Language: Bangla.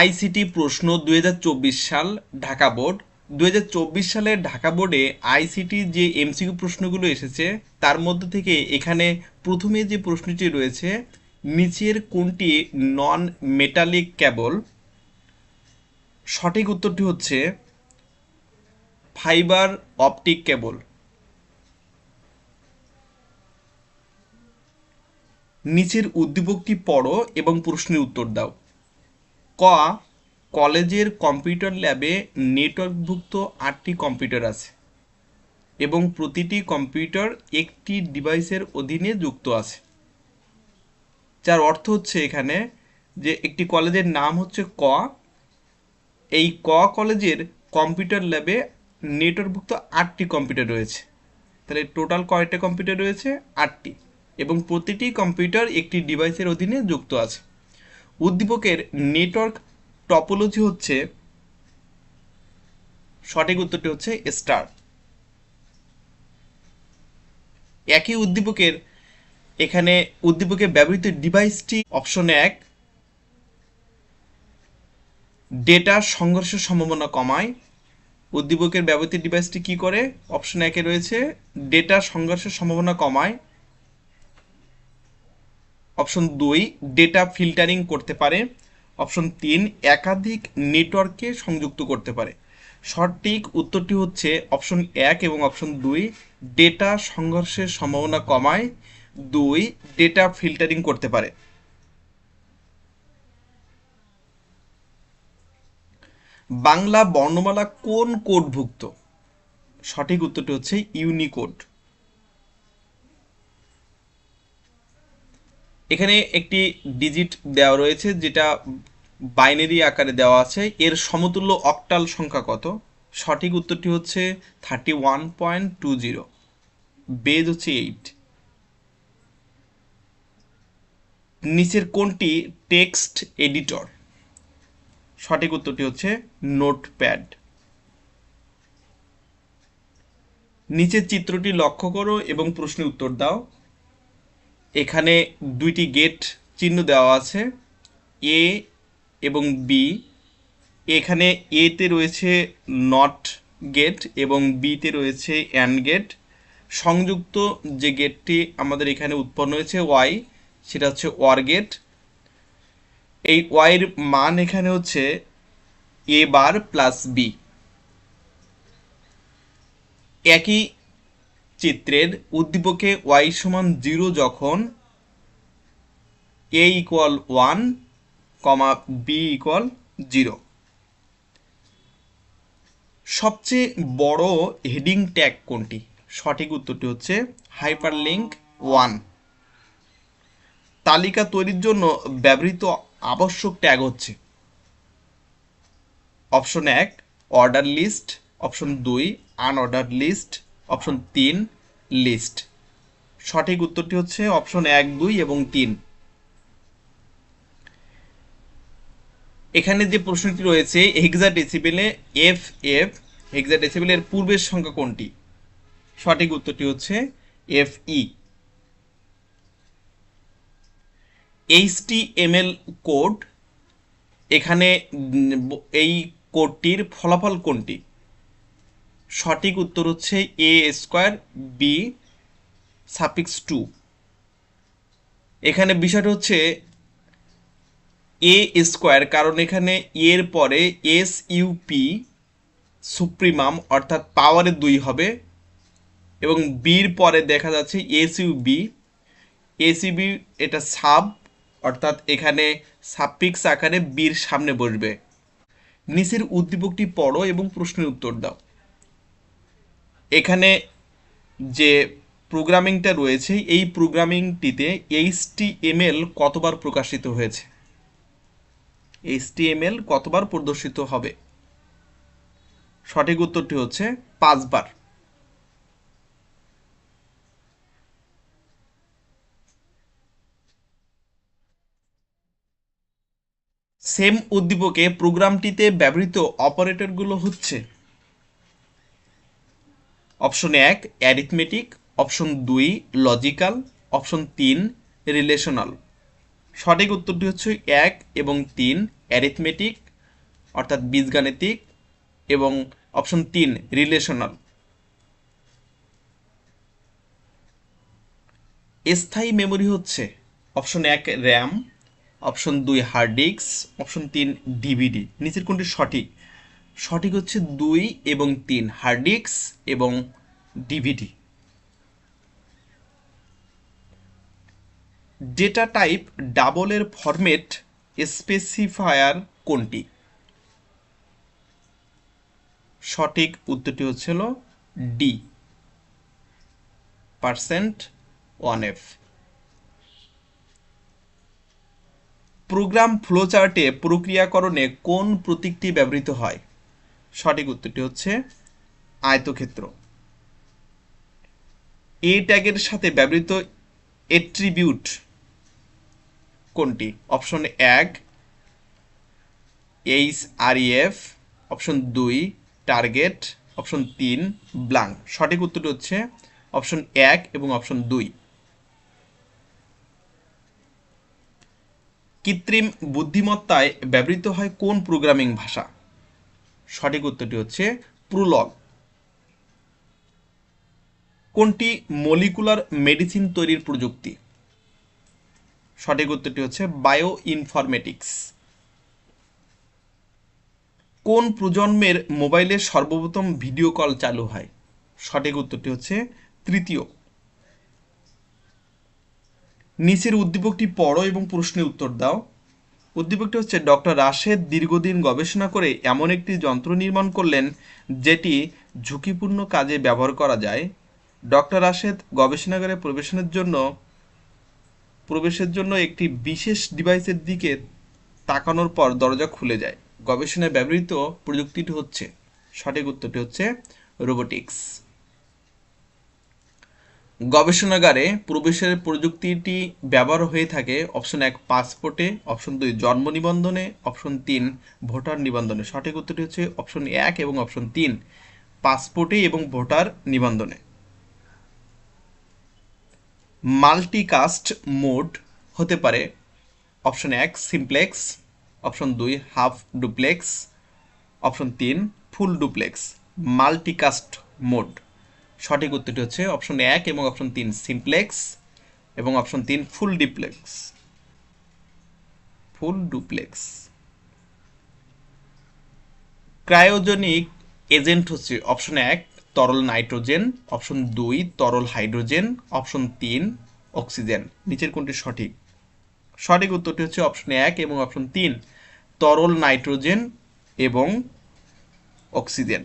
আইসিটি প্রশ্ন দুই হাজার চব্বিশ সাল ঢাকা বোর্ড। দুই সালের ঢাকা বোর্ডে আইসিটি যে এমসিকিউ প্রশ্নগুলো এসেছে, তার মধ্যে থেকে এখানে প্রথমে যে প্রশ্নটি রয়েছে, নিচের কোনটি নন মেটালিক ক্যাবল সঠিক উত্তরটি হচ্ছে ফাইবার অপটিক কেবল নিচের উদ্দীপকটি পড়ো এবং প্রশ্নের উত্তর দাও। ক, কলেজের কম্পিউটার ল্যাবে নেটওয়ার্কভুক্ত আটটি কম্পিউটার আছে এবং প্রতিটি কম্পিউটার একটি ডিভাইসের অধীনে যুক্ত আছে। যার অর্থ হচ্ছে এখানে যে একটি কলেজের নাম হচ্ছে ক, এই ক কলেজের কম্পিউটার ল্যাবে নেটওয়ার্কভুক্ত আটটি কম্পিউটার রয়েছে। তাহলে টোটাল কয়টা কম্পিউটার রয়েছে? আটটি। এবং প্রতিটি কম্পিউটার একটি ডিভাইসের অধীনে যুক্ত আছে। উদ্দীপকের নেটওয়ার্ক টপোলজি হচ্ছে, সঠিক উত্তরটি হচ্ছে স্টার। একই উদ্দীপকের, এখানে উদ্দীপকে ব্যবহৃত ডিভাইসটি অপশন এক, ডেটা সংঘর্ষের সম্ভাবনা কমায়। উদ্দীপকের ব্যবহৃত ডিভাইসটি কি করে? অপশন একে রয়েছে, ডেটা সংঘর্ষের সম্ভাবনা কমায়। অপশন দুই ডেটা ফিল্টারিং করতে পারে। অপশন তিন, একাধিক নেটওয়ার্ককে সংযুক্ত করতে পারে। সঠিক উত্তরটি হচ্ছে অপশন এক এবং অপশন দুই ডেটা সংঘর্ষের সম্ভাবনা কমায়। দুই ডেটা ফিল্টারিং করতে পারে। বাংলা বর্ণমালা কোন কোডভুক্ত সঠিক উত্তরটি হচ্ছে ইউনিকোড এখানে একটি ডিজিট দেওয়া রয়েছে, যেটা বাইনারি আকারে দেওয়া আছে। এর সমতুল্য অক্টাল সংখ্যা কত? সঠিক উত্তরটি হচ্ছে thirty one point two zero base হচ্ছে এইট নিচের কোনটি টেক্সট এডিটর সঠিক উত্তরটি হচ্ছে নোটপ্যাড নিচের চিত্রটি লক্ষ্য করো এবং প্রশ্নের উত্তর দাও। এখানে দুইটি গেট চিহ্ন দেওয়া আছে এ এবং বি এখানে এতে রয়েছে নট গেট এবং বিতে রয়েছে অ্যান্ড গেট সংযুক্ত যে গেটটি আমাদের এখানে উৎপন্ন হয়েছে ওয়াই সেটা হচ্ছে ওয়ার গেট এই ওয়াইয়ের মান এখানে হচ্ছে এ বার প্লাস বি একই চিত্রের উদ্দীপকে ওয়াই সমান জিরো যখন A equal one comma B equal zero সবচেয়ে বড় হেডিং ট্যাগ কোনটি? সঠিক উত্তরটি হচ্ছে হাইপারলিঙ্ক ওয়ান তালিকা তৈরির জন্য ব্যবহৃত আবশ্যক ট্যাগ হচ্ছে। অপশন এক অর্ডার লিস্ট অপশন দুই আনঅর্ডার লিস্ট অপশন তিন লিস্ট সঠিক উত্তরটি হচ্ছে অপশন এক, দুই এবং তিন। এখানে যে প্রশ্নটি রয়েছে হেক্সা ডেসিবেলে এফ এফ হেক্সা ডেসিবেলের পূর্বের সংখ্যা কোনটি? সঠিক উত্তরটি হচ্ছে এফ ই এইচটিএমএল কোড এখানে এই কোডটির ফলাফল কোনটি? সঠিক উত্তর হচ্ছে A square B suffix two এখানে বিষয়টা হচ্ছে এ স্কোয়ার কারণ এখানে এর পরে এস ইউপি সুপ্রিমাম অর্থাৎ পাওয়ারের দুই হবে, এবং বির পরে দেখা যাচ্ছে এস ইউবি এসিবি এটা সাব অর্থাৎ এখানে সাপিক্স আকারে বীর সামনে বসবে। নিচের উদ্দীপকটি পড়ো এবং প্রশ্নের উত্তর দাও। এখানে যে প্রোগ্রামিংটা রয়েছে, এই প্রোগ্রামিংটিতে এইচটিএমএল কতবার প্রকাশিত হয়েছে? এইচটিএমএল কতবার প্রদর্শিত হবে? সঠিক উত্তরটি হচ্ছে পাঁচবার। সেম উদ্দীপকে প্রোগ্রামটিতে ব্যবহৃত অপারেটরগুলো হচ্ছে অপশন এক অ্যারিথমেটিক অপশন দুই লজিক্যাল অপশন তিন রিলেশনাল সঠিক উত্তরটি হচ্ছে এক এবং তিন অ্যারিথমেটিক অর্থাৎ বীজগাণিতিক, এবং অপশন তিন রিলেশনাল স্থায়ী মেমোরি হচ্ছে অপশন এক র্যাম অপশন দুই হার্ড ডিস্ক অপশন তিন ডিভিডি নিচের কোনটি সঠিক? সঠিক হচ্ছে দুই এবং তিন হার্ড ডিস্ক এবং ডিভিডি ডেটা টাইপ ডাবলের ফরম্যাট স্পেসিফায়ার কোনটি? সঠিক উত্তরটি হচ্ছিল D percent one F program ফ্লোচার্টে প্রক্রিয়াকরণে কোন প্রতীকটি ব্যবহৃত হয়? সঠিক উত্তরটি হচ্ছে আয়তক্ষেত্র। এ ট্যাগের সাথে ব্যবহৃত এট্রিবিউট কোনটি? অপশন এক এইচ আর এফ অপশন দুই টার্গেট অপশন তিন ব্লাঙ্ক সঠিক উত্তরটি হচ্ছে অপশন এক এবং অপশন দুই। কৃত্রিম বুদ্ধিমত্তায় ব্যবহৃত হয় কোন প্রোগ্রামিং ভাষা? সঠিক উত্তরটি হচ্ছে প্রুলগ কোনটি মলিকুলার মেডিসিন তৈরির প্রযুক্তি? সঠিক উত্তরটি হচ্ছে বায়ো ইনফরমেটিক্স কোন প্রজন্মের মোবাইলে সর্বপ্রথম ভিডিও কল চালু হয়? সঠিক উত্তরটি হচ্ছে তৃতীয়। নিচের উদ্দীপকটি পড়ো এবং প্রশ্নের উত্তর দাও। উদ্দীপকটি হচ্ছে ডক্টর রাশেদ দীর্ঘদিন গবেষণা করে এমন একটি যন্ত্র নির্মাণ করলেন যেটি ঝুঁকিপূর্ণ কাজে ব্যবহার করা যায়। ডক্টর রাশেদ গবেষণাগারে প্রবেশের জন্য প্রবেশের জন্য একটি বিশেষ ডিভাইসের দিকে তাকানোর পর দরজা খুলে যায়। গবেষণায় ব্যবহৃত প্রযুক্তিটি হচ্ছে, সঠিক উত্তরটি হচ্ছে রোবোটিক্স। গবেষণাগারে প্রবেশের প্রযুক্তিটি ব্যবহার হয়ে থাকে অপশন এক পাসপোর্টে, অপশন দুই জন্ম নিবন্ধনে, অপশন তিন ভোটার নিবন্ধনে। সঠিক উত্তরটি হচ্ছে অপশন এক এবং অপশন তিন পাসপোর্টে এবং ভোটার নিবন্ধনে। মাল্টিকাস্ট মোড হতে পারে অপশন এক সিমপ্লেক্স, অপশন দুই হাফ ডুপ্লেক্স, অপশন তিন ফুল ডুপ্লেক্স। Multicast mode. সঠিক উত্তরটি হচ্ছে অপশন এক এবং অপশন তিন সিমপ্লেক্স এবং অপশন তিন full duplex full duplex cryogenic agent হচ্ছে অপশন এক, তরল নাইট্রোজেন অপশন দুই, তরল হাইড্রোজেন অপশন তিন অক্সিজেন নিচের কোনটি সঠিক? সঠিক উত্তরটি হচ্ছে অপশন এক এবং অপশন তিন, তরল নাইট্রোজেন এবং অক্সিজেন